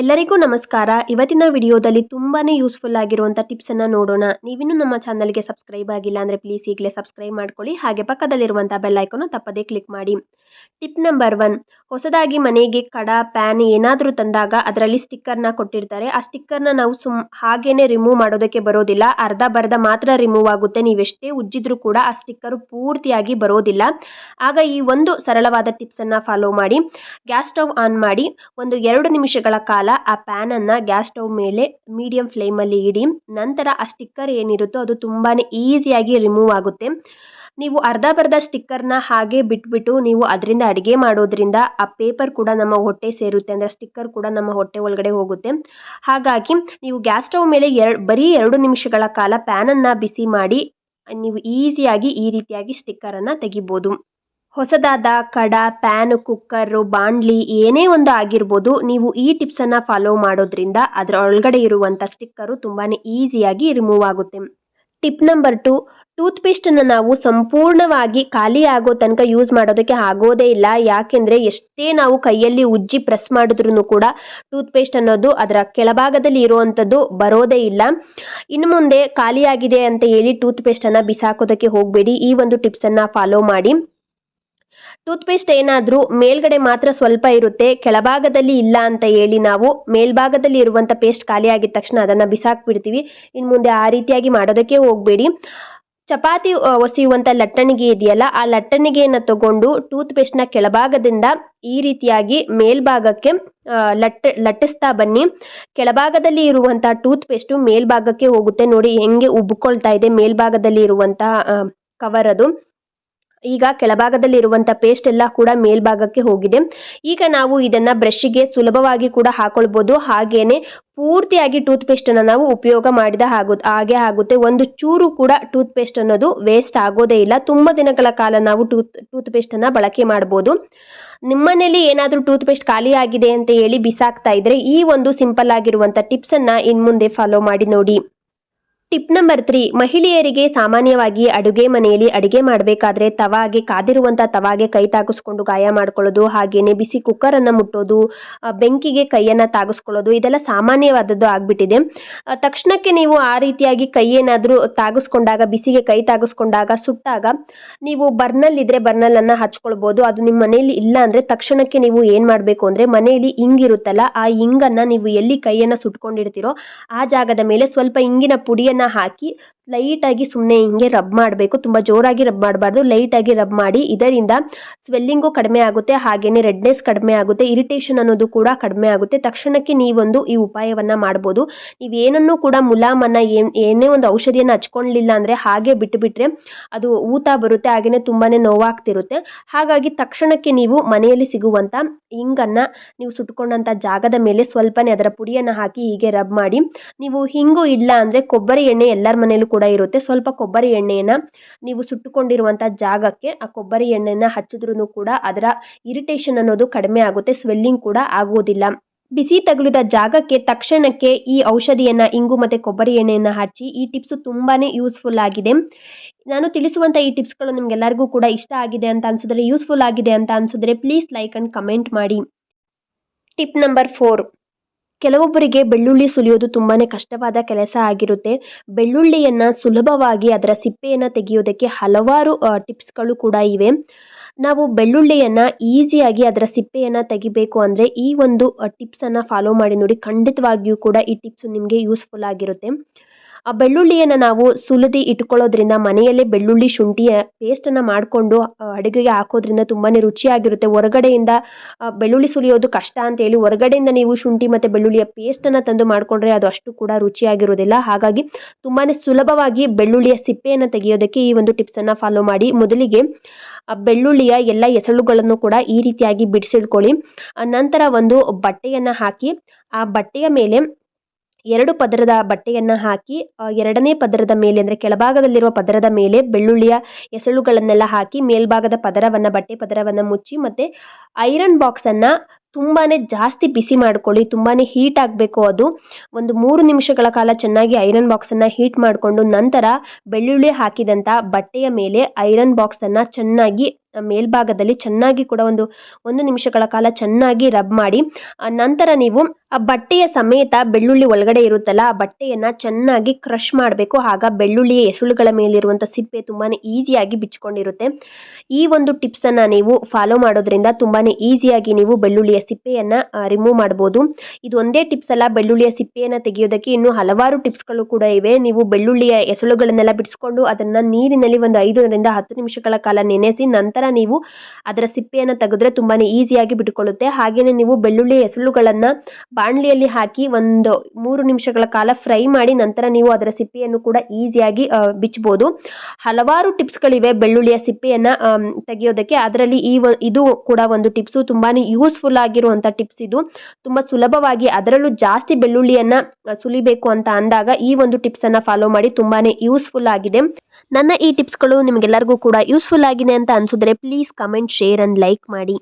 ಎಲ್ಲರಿಗೂ ನಮಸ್ಕಾರ. ಇವತ್ತಿನ ವಿಡಿಯೋದಲ್ಲಿ ತುಂಬಾ ಯೂಸ್ಫುಲ್ ಆಗಿರುವಂಥ ಟಿಪ್ಸನ್ನು ನೋಡೋಣ. ನೀವಿನ್ನೂ ನಮ್ಮ ಚಾನಲ್ಗೆ ಸಬ್ಸ್ಕ್ರೈಬ್ ಆಗಿಲ್ಲ ಅಂದರೆ ಪ್ಲೀಸ್ ಈಗಲೇ ಸಬ್ಸ್ಕ್ರೈಬ್ ಮಾಡ್ಕೊಳ್ಳಿ. ಹಾಗೆ ಪಕ್ಕದಲ್ಲಿರುವಂಥ ಬೆಲ್ಲೈಕನ್ನು ತಪ್ಪದೇ ಕ್ಲಿಕ್ ಮಾಡಿ. ಟಿಪ್ ನಂಬರ್ ಒನ್ ಹೊಸದಾಗಿ ಮನೆಗೆ ಕಡ ಪ್ಯಾನ್ ಏನಾದರೂ ತಂದಾಗ ಅದರಲ್ಲಿ ಸ್ಟಿಕ್ಕರ್ನ ಕೊಟ್ಟಿರ್ತಾರೆ. ಆ ಸ್ಟಿಕ್ಕರ್ನ ನಾವು ಸುಮ್ ಹಾಗೇನೆ ರಿಮೂವ್ ಮಾಡೋದಕ್ಕೆ ಬರೋದಿಲ್ಲ. ಅರ್ಧ ಬರ್ಧ ಮಾತ್ರ ರಿಮೂವ್ ಆಗುತ್ತೆ. ನೀವೆಷ್ಟೇ ಉಜ್ಜಿದ್ರೂ ಕೂಡ ಆ ಸ್ಟಿಕ್ಕರು ಪೂರ್ತಿಯಾಗಿ ಬರೋದಿಲ್ಲ. ಆಗ ಈ ಒಂದು ಸರಳವಾದ ಟಿಪ್ಸನ್ನು ಫಾಲೋ ಮಾಡಿ. ಗ್ಯಾಸ್ ಸ್ಟವ್ ಆನ್ ಮಾಡಿ. ಒಂದು ಎರಡು ನಿಮಿಷಗಳ ಕಾಲ ಆ ಪ್ಯಾನನ್ನು ಗ್ಯಾಸ್ ಸ್ಟವ್ ಮೇಲೆ ಮೀಡಿಯಂ ಫ್ಲೇಮಲ್ಲಿ ಇಡಿ, ನಂತರ ಆ ಸ್ಟಿಕ್ಕರ್ ಏನಿರುತ್ತೋ ಅದು ತುಂಬಾ ಈಸಿಯಾಗಿ ರಿಮೂವ್ ಆಗುತ್ತೆ. ನೀವು ಅರ್ಧ ಬರ್ಧ ಸ್ಟಿಕ್ಕರ್ನ ಹಾಗೆ ಬಿಟ್ಬಿಟ್ಟು ನೀವು ಅದರಿಂದ ಅಡುಗೆ ಮಾಡೋದ್ರಿಂದ ಆ ಪೇಪರ್ ಕೂಡ ನಮ್ಮ ಹೊಟ್ಟೆ ಸೇರುತ್ತೆ, ಅಂದರೆ ಸ್ಟಿಕ್ಕರ್ ಕೂಡ ನಮ್ಮ ಹೊಟ್ಟೆ ಒಳಗಡೆ ಹೋಗುತ್ತೆ. ಹಾಗಾಗಿ ನೀವು ಗ್ಯಾಸ್ ಸ್ಟವ್ ಮೇಲೆ ಎರಡು, ಬರೀ ಎರಡು ನಿಮಿಷಗಳ ಕಾಲ ಪ್ಯಾನನ್ನು ಬಿಸಿ ಮಾಡಿ, ನೀವು ಈಸಿಯಾಗಿ ಈ ರೀತಿಯಾಗಿ ಸ್ಟಿಕ್ಕರನ್ನು ತೆಗಿಬೋದು. ಹೊಸದಾದ ಕಡ ಪ್ಯಾನ್ ಕುಕ್ಕರು ಬಾಂಡ್ಲಿ ಏನೇ ಒಂದು ಆಗಿರ್ಬೋದು, ನೀವು ಈ ಟಿಪ್ಸನ್ನು ಫಾಲೋ ಮಾಡೋದ್ರಿಂದ ಅದರ ಒಳಗಡೆ ಇರುವಂಥ ಸ್ಟಿಕ್ಕರು ತುಂಬಾ ಈಸಿಯಾಗಿ ರಿಮೂವ್ ಆಗುತ್ತೆ. ಟಿಪ್ ನಂಬರ್ ಟು ಟೂತ್ಪೇಸ್ಟನ್ನು ನಾವು ಸಂಪೂರ್ಣವಾಗಿ ಖಾಲಿ ಆಗೋ ತನಕ ಯೂಸ್ ಮಾಡೋದಕ್ಕೆ ಆಗೋದೇ ಇಲ್ಲ. ಯಾಕೆಂದರೆ ಎಷ್ಟೇ ನಾವು ಕೈಯಲ್ಲಿ ಉಜ್ಜಿ ಪ್ರೆಸ್ ಮಾಡಿದ್ರೂ ಕೂಡ ಟೂತ್ಪೇಸ್ಟ್ ಅನ್ನೋದು ಅದರ ಕೆಳಭಾಗದಲ್ಲಿ ಇರುವಂಥದ್ದು ಬರೋದೇ ಇಲ್ಲ. ಇನ್ನು ಮುಂದೆ ಖಾಲಿಯಾಗಿದೆ ಅಂತ ಹೇಳಿ ಟೂತ್ಪೇಸ್ಟನ್ನು ಬಿಸಾಕೋದಕ್ಕೆ ಹೋಗಬೇಡಿ. ಈ ಒಂದು ಟಿಪ್ಸನ್ನು ಫಾಲೋ ಮಾಡಿ. ಟೂತ್ಪೇಸ್ಟ್ ಏನಾದರೂ ಮೇಲ್ಗಡೆ ಮಾತ್ರ ಸ್ವಲ್ಪ ಇರುತ್ತೆ, ಕೆಳಭಾಗದಲ್ಲಿ ಇಲ್ಲ ಅಂತ ಹೇಳಿ ನಾವು ಮೇಲ್ಭಾಗದಲ್ಲಿ ಇರುವಂಥ ಪೇಸ್ಟ್ ಖಾಲಿ ಆಗಿದ ತಕ್ಷಣ ಅದನ್ನು ಬಿಸಾಕ್ಬಿಡ್ತೀವಿ. ಇನ್ನು ಮುಂದೆ ಆ ರೀತಿಯಾಗಿ ಮಾಡೋದಕ್ಕೆ ಹೋಗಬೇಡಿ. ಚಪಾತಿ ಒಸೆಯುವಂಥ ಲಟ್ಟಣಿಗೆ ಇದೆಯಲ್ಲ, ಆ ಲಟ್ಟಣಿಗೆಯನ್ನು ತಗೊಂಡು ಟೂತ್ ಪೇಸ್ಟ್ನ ಕೆಳಭಾಗದಿಂದ ಈ ರೀತಿಯಾಗಿ ಮೇಲ್ಭಾಗಕ್ಕೆ ಲಟ್ಟ, ಲಟ್ಟಿಸ್ತಾ ಬನ್ನಿ. ಕೆಳಭಾಗದಲ್ಲಿ ಇರುವಂಥ ಟೂತ್ ಪೇಸ್ಟು ಮೇಲ್ಭಾಗಕ್ಕೆ ಹೋಗುತ್ತೆ. ನೋಡಿ ಹೆಂಗೆ ಉಬ್ಕೊಳ್ತಾ ಇದೆ ಮೇಲ್ಭಾಗದಲ್ಲಿ ಇರುವಂತಹ ಕವರ್ ಅದು. ಈಗ ಕೆಳಭಾಗದಲ್ಲಿ ಇರುವಂತ ಪೇಸ್ಟ್ ಎಲ್ಲ ಕೂಡ ಮೇಲ್ಭಾಗಕ್ಕೆ ಹೋಗಿದೆ. ಈಗ ನಾವು ಇದನ್ನ ಬ್ರಷ್ಗೆ ಸುಲಭವಾಗಿ ಕೂಡ ಹಾಕೊಳ್ಬಹುದು ಹಾಗೇನೆ ಪೂರ್ತಿಯಾಗಿ ಟೂತ್ ಪೇಸ್ಟ್ ಅನ್ನು ನಾವು ಉಪಯೋಗ ಮಾಡಿದ ಹಾಗು, ಹಾಗೆ ಆಗುತ್ತೆ. ಒಂದು ಚೂರು ಕೂಡ ಟೂತ್ ಪೇಸ್ಟ್ ಅನ್ನೋದು ವೇಸ್ಟ್ ಆಗೋದೇ ಇಲ್ಲ. ತುಂಬ ದಿನಗಳ ಕಾಲ ನಾವು ಟೂತ್ ಟೂತ್ ಪೇಸ್ಟನ್ನು ಬಳಕೆ ಮಾಡಬಹುದು ನಿಮ್ಮನೇಲಿ ಏನಾದರೂ ಟೂತ್ ಪೇಸ್ಟ್ ಖಾಲಿ ಆಗಿದೆ ಅಂತ ಹೇಳಿ ಬಿಸಾಕ್ತಾ ಇದ್ರೆ ಈ ಒಂದು ಸಿಂಪಲ್ ಆಗಿರುವಂಥ ಟಿಪ್ಸನ್ನು ಇನ್ ಮುಂದೆ ಫಾಲೋ ಮಾಡಿ ನೋಡಿ. ಟಿಪ್ ನಂಬರ್ ತ್ರೀ, ಮಹಿಳೆಯರಿಗೆ ಸಾಮಾನ್ಯವಾಗಿ ಅಡುಗೆ ಮನೆಯಲ್ಲಿ ಅಡುಗೆ ಮಾಡಬೇಕಾದ್ರೆ ತವಾಗೆ ಕಾದಿರುವಂಥ ತವಾಗೆ ಕೈ ತಾಗಿಸ್ಕೊಂಡು ಗಾಯ ಮಾಡ್ಕೊಳ್ಳೋದು, ಹಾಗೇನೆ ಬಿಸಿ ಕುಕ್ಕರನ್ನು ಮುಟ್ಟೋದು ಬೆಂಕಿಗೆ ಕೈಯನ್ನು ತಾಗಿಸ್ಕೊಳ್ಳೋದು, ಇದೆಲ್ಲ ಸಾಮಾನ್ಯವಾದದ್ದು ಆಗ್ಬಿಟ್ಟಿದೆ. ತಕ್ಷಣಕ್ಕೆ ನೀವು ಆ ರೀತಿಯಾಗಿ ಕೈ ಏನಾದರೂ ತಾಗಿಸ್ಕೊಂಡಾಗ, ಬಿಸಿಗೆ ಕೈ ತಾಗಿಸ್ಕೊಂಡಾಗ ಸುಟ್ಟಾಗ ನೀವು ಬರ್ನಲ್ ಇದ್ದರೆ ಬರ್ನಲನ್ನು ಹಚ್ಕೊಳ್ಬೋದು. ಅದು ನಿಮ್ಮ ಮನೆಯಲ್ಲಿ ಇಲ್ಲ ಅಂದರೆ ತಕ್ಷಣಕ್ಕೆ ನೀವು ಏನು ಮಾಡಬೇಕು ಅಂದರೆ ಮನೆಯಲ್ಲಿ ಇಂಗಿರುತ್ತಲ್ಲ ಆ ಇಂಗನ್ನು ನೀವು ಎಲ್ಲಿ ಕೈಯನ್ನು ಸುಟ್ಕೊಂಡಿರ್ತೀರೋ ಆ ಜಾಗದ ಮೇಲೆ ಸ್ವಲ್ಪ ಇಂಗಿನ ಪುಡಿಯನ್ನು ಹಾಕಿ ಲೈಟಾಗಿ ಸುಮ್ಮನೆ ಹಿಂಗೆ ರಬ್ ಮಾಡಬೇಕು. ತುಂಬ ಜೋರಾಗಿ ರಬ್ ಮಾಡಬಾರ್ದು. ಲೈಟಾಗಿ ರಬ್ ಮಾಡಿ ಇದರಿಂದ ಸ್ವೆಲ್ಲಿಂಗು ಕಡಿಮೆ ಆಗುತ್ತೆ ಹಾಗೆಯೇ ರೆಡ್ನೆಸ್ ಕಡಿಮೆ ಆಗುತ್ತೆ, ಇರಿಟೇಷನ್ ಅನ್ನೋದು ಕೂಡ ಕಡಿಮೆ ಆಗುತ್ತೆ. ತಕ್ಷಣಕ್ಕೆ ನೀವೊಂದು ಈ ಉಪಾಯವನ್ನು ಮಾಡ್ಬೋದು. ನೀವೇನನ್ನೂ ಕೂಡ ಮುಲಾಮನ್ನು ಏನ್, ಏನೇ ಒಂದು ಔಷಧಿಯನ್ನು ಹಚ್ಕೊಳ್ಲಿಲ್ಲ ಅಂದರೆ ಹಾಗೆ ಬಿಟ್ಟುಬಿಟ್ರೆ ಅದು ಊತ ಬರುತ್ತೆ ಹಾಗೆಯೇ ತುಂಬಾ ನೋವಾಗ್ತಿರುತ್ತೆ. ಹಾಗಾಗಿ ತಕ್ಷಣಕ್ಕೆ ನೀವು ಮನೆಯಲ್ಲಿ ಸಿಗುವಂಥ ಹಿಂಗನ್ನು ನೀವು ಸುಟ್ಕೊಂಡಂಥ ಜಾಗದ ಮೇಲೆ ಸ್ವಲ್ಪನೇ ಅದರ ಪುಡಿಯನ್ನು ಹಾಕಿ ಹೀಗೆ ರಬ್ ಮಾಡಿ. ನೀವು ಹಿಂಗು ಇಲ್ಲ ಅಂದರೆ ಕೊಬ್ಬರಿ ಎಣ್ಣೆ ಎಲ್ಲರ ಮನೆಯಲ್ಲೂ ಕೂಡ ಇರುತ್ತೆ. ಸ್ವಲ್ಪ ಕೊಬ್ಬರಿ ಎಣ್ಣೆಯನ್ನು ನೀವು ಸುಟ್ಟುಕೊಂಡಿರುವಂಥ ಜಾಗಕ್ಕೆ ಆ ಕೊಬ್ಬರಿ ಎಣ್ಣೆನ ಹಚ್ಚಿದ್ರೂ ಕೂಡ ಅದರ ಇರಿಟೇಷನ್ ಅನ್ನೋದು ಕಡಿಮೆ ಆಗುತ್ತೆ ಸ್ವೆಲ್ಲಿಂಗ್ ಕೂಡ ಆಗುವುದಿಲ್ಲ. ಬಿಸಿ ತಗುಲಿದ ಜಾಗಕ್ಕೆ ತಕ್ಷಣಕ್ಕೆ ಈ ಔಷಧಿಯನ್ನು, ಇಂಗು ಮತ್ತು ಕೊಬ್ಬರಿ ಎಣ್ಣೆಯನ್ನು ಹಚ್ಚಿ ಈ ಟಿಪ್ಸ್ ತುಂಬಾ ಯೂಸ್ಫುಲ್ ಆಗಿದೆ. ನಾನು ತಿಳಿಸುವಂಥ ಈ ಟಿಪ್ಸ್ಗಳು ನಿಮಗೆಲ್ಲರಿಗೂ ಕೂಡ ಇಷ್ಟ ಆಗಿದೆ ಅಂತ ಅನಿಸಿದ್ರೆ ಯೂಸ್ಫುಲ್ ಆಗಿದೆ ಅಂತ ಅನಿಸಿದ್ರೆ ಪ್ಲೀಸ್ ಲೈಕ್ ಆ್ಯಂಡ್ ಕಮೆಂಟ್ ಮಾಡಿ. ಟಿಪ್ ನಂಬರ್ ಫೋರ್ ಕೆಲವೊಬ್ಬರಿಗೆ ಬೆಳ್ಳುಳ್ಳಿ ಸುಲಿಯೋದು ತುಂಬಾ ಕಷ್ಟವಾದ ಕೆಲಸ ಆಗಿರುತ್ತೆ. ಬೆಳ್ಳುಳ್ಳಿಯನ್ನು ಸುಲಭವಾಗಿ ಅದರ ಸಿಪ್ಪೆಯನ್ನು ತೆಗೆಯೋದಕ್ಕೆ ಹಲವಾರು ಟಿಪ್ಸ್ಗಳು ಕೂಡ ಇವೆ. ನಾವು ಬೆಳ್ಳುಳ್ಳಿಯನ್ನು ಈಸಿಯಾಗಿ ಅದರ ಸಿಪ್ಪೆಯನ್ನು ತೆಗಿಬೇಕು ಅಂದರೆ ಈ ಒಂದು ಟಿಪ್ಸನ್ನು ಫಾಲೋ ಮಾಡಿ ನೋಡಿ. ಖಂಡಿತವಾಗಿಯೂ ಕೂಡ ಈ ಟಿಪ್ಸ್ ನಿಮಗೆ ಯೂಸ್ಫುಲ್ ಆಗಿರುತ್ತೆ. ಆ ಬೆಳ್ಳುಳ್ಳಿಯನ್ನು ನಾವು ಸುಲಿದು ಇಟ್ಕೊಳ್ಳೋದ್ರಿಂದ ಮನೆಯಲ್ಲೇ ಬೆಳ್ಳುಳ್ಳಿ ಶುಂಠಿಯ ಪೇಸ್ಟನ್ನು ಮಾಡಿಕೊಂಡು ಅಡುಗೆಗೆ ಹಾಕೋದ್ರಿಂದ ತುಂಬಾ ರುಚಿಯಾಗಿರುತ್ತೆ. ಹೊರಗಡೆಯಿಂದ ಬೆಳ್ಳುಳ್ಳಿ ಸುಲಿಯೋದು ಕಷ್ಟ ಅಂತೇಳಿ ಹೊರಗಡೆಯಿಂದ ನೀವು ಶುಂಠಿ ಮತ್ತು ಬೆಳ್ಳುಳ್ಳಿಯ ಪೇಸ್ಟನ್ನು ತಂದು ಮಾಡಿಕೊಂಡ್ರೆ ಅದು ಅಷ್ಟು ಕೂಡ ರುಚಿಯಾಗಿರೋದಿಲ್ಲ. ಹಾಗಾಗಿ ತುಂಬಾ ಸುಲಭವಾಗಿ ಬೆಳ್ಳುಳ್ಳಿಯ ಸಿಪ್ಪೆಯನ್ನು ತೆಗೆಯೋದಕ್ಕೆ ಈ ಒಂದು ಟಿಪ್ಸನ್ನು ಫಾಲೋ ಮಾಡಿ. ಮೊದಲಿಗೆ ಬೆಳ್ಳುಳ್ಳಿಯ ಎಲ್ಲ ಎಸಳುಗಳನ್ನು ಕೂಡ ಈ ರೀತಿಯಾಗಿ ಬಿಡಿಸಿಡ್ಕೊಳ್ಳಿ ನಂತರ ಒಂದು ಬಟ್ಟೆಯನ್ನು ಹಾಕಿ, ಆ ಬಟ್ಟೆಯ ಮೇಲೆ ಎರಡು ಪದರದ ಬಟ್ಟೆಯನ್ನು ಹಾಕಿ ಎರಡನೇ ಪದರದ ಮೇಲೆ ಅಂದರೆ ಕೆಳಭಾಗದಲ್ಲಿರುವ ಪದರದ ಮೇಲೆ ಬೆಳ್ಳುಳ್ಳಿಯ ಎಸಳುಗಳನ್ನೆಲ್ಲ ಹಾಕಿ, ಮೇಲ್ಭಾಗದ ಪದರವನ್ನು, ಬಟ್ಟೆ ಪದರವನ್ನು ಮುಚ್ಚಿ ಮತ್ತು ಐರನ್ ಬಾಕ್ಸನ್ನು ತುಂಬಾ ಜಾಸ್ತಿ ಬಿಸಿ ಮಾಡ್ಕೊಳ್ಳಿ ತುಂಬಾ ಹೀಟ್ ಆಗಬೇಕು ಅದು. ಒಂದು ಮೂರು ನಿಮಿಷಗಳ ಕಾಲ ಚೆನ್ನಾಗಿ ಐರನ್ ಬಾಕ್ಸನ್ನು ಹೀಟ್ ಮಾಡಿಕೊಂಡು ನಂತರ ಬೆಳ್ಳುಳ್ಳಿ ಹಾಕಿದಂಥ ಬಟ್ಟೆಯ ಮೇಲೆ ಐರನ್ ಬಾಕ್ಸನ್ನು ಚೆನ್ನಾಗಿ ಮೇಲ್ಭಾಗದಲ್ಲಿ ಚೆನ್ನಾಗಿ ಕೂಡ ಒಂದು ಒಂದು ನಿಮಿಷಗಳ ಕಾಲ ಚೆನ್ನಾಗಿ ರಬ್ ಮಾಡಿ ನಂತರ ನೀವು ಆ ಬಟ್ಟೆಯ ಸಮೇತ ಬೆಳ್ಳುಳ್ಳಿ ಒಳಗಡೆ ಇರುತ್ತಲ್ಲ, ಆ ಬಟ್ಟೆಯನ್ನ ಚೆನ್ನಾಗಿ ಕ್ರಷ್ ಮಾಡಬೇಕು. ಆಗ ಬೆಳ್ಳುಳ್ಳಿಯ ಎಸುಳುಗಳ ಮೇಲಿರುವಂಥ ಸಿಪ್ಪೆ ತುಂಬಾನೇ ಈಸಿಯಾಗಿ ಬಿಚ್ಚಿಕೊಂಡಿರುತ್ತೆ ಈ ಒಂದು ಟಿಪ್ಸನ್ನು ನೀವು ಫಾಲೋ ಮಾಡೋದ್ರಿಂದ ತುಂಬಾನೇ ಈಸಿಯಾಗಿ ನೀವು ಬೆಳ್ಳುಳ್ಳಿಯ ಸಿಪ್ಪೆಯನ್ನ ರಿಮೂವ್ ಮಾಡ್ಬೋದು. ಇದು ಒಂದೇ ಟಿಪ್ಸ್ ಅಲ್ಲ, ಬೆಳ್ಳುಳ್ಳಿಯ ಸಿಪ್ಪೆಯನ್ನು ತೆಗೆಯೋದಕ್ಕೆ ಇನ್ನೂ ಹಲವಾರು ಟಿಪ್ಸ್ಗಳು ಕೂಡ ಇವೆ. ನೀವು ಬೆಳ್ಳುಳ್ಳಿಯ ಎಸಳುಗಳನ್ನೆಲ್ಲ ಬಿಡಿಸ್ಕೊಂಡು ಅದನ್ನು ನೀರಿನಲ್ಲಿ ಒಂದು ಐದರಿಂದ ಹತ್ತು ನಿಮಿಷಗಳ ಕಾಲ ನೆನೆಸಿ ನಂತರ ನೀವು ಅದರ ಸಿಪ್ಪೆಯನ್ನು ತೆಗೆದ್ರೆ ತುಂಬಾನೇ ಈಸಿಯಾಗಿ ಬಿಟ್ಕೊಳ್ಳುತ್ತೆ. ಹಾಗೆಯೇ ನೀವು ಬೆಳ್ಳುಳ್ಳಿ ಎಸಳುಗಳನ್ನು ಬಾಣಲಿಯಲ್ಲಿ ಹಾಕಿ ಒಂದು ಮೂರು ನಿಮಿಷಗಳ ಕಾಲ ಫ್ರೈ ಮಾಡಿ ನಂತರ ನೀವು ಅದರ ಸಿಪ್ಪೆಯನ್ನು ಕೂಡ ಈಸಿಯಾಗಿ ಬಿಚ್ಚಬಹುದು ಹಲವಾರು ಟಿಪ್ಸ್ಗಳಿವೆ ಬೆಳ್ಳುಳ್ಳಿಯ ಸಿಪ್ಪೆಯನ್ನು ತೆಗೆಯೋದಕ್ಕೆ. ಅದರಲ್ಲಿ ಈ ಇದು ಕೂಡ ಒಂದು ಟಿಪ್ಸು. ತುಂಬಾ ಯೂಸ್ಫುಲ್ ಆಗಿರುವಂಥ ಟಿಪ್ಸ್ ಇದು. ತುಂಬ ಸುಲಭವಾಗಿ ಅದರಲ್ಲೂ ಜಾಸ್ತಿ ಬೆಳ್ಳುಳ್ಳಿಯನ್ನು ಸುಲಿಬೇಕು ಅಂತ ಅಂದಾಗ ಈ ಒಂದು ಟಿಪ್ಸನ್ನು ಫಾಲೋ ಮಾಡಿ ತುಂಬಾ ಯೂಸ್ಫುಲ್ ಆಗಿದೆ. ನನ್ನ ಈ ಟಿಪ್ಸ್ಗಳು ನಿಮಗೆಲ್ಲರಿಗೂ ಕೂಡ ಯೂಸ್ಫುಲ್ ಆಗಿದೆ ಅಂತ ಅನ್ಸಿದ್ರೆ please comment, share and like ಮಾಡಿ.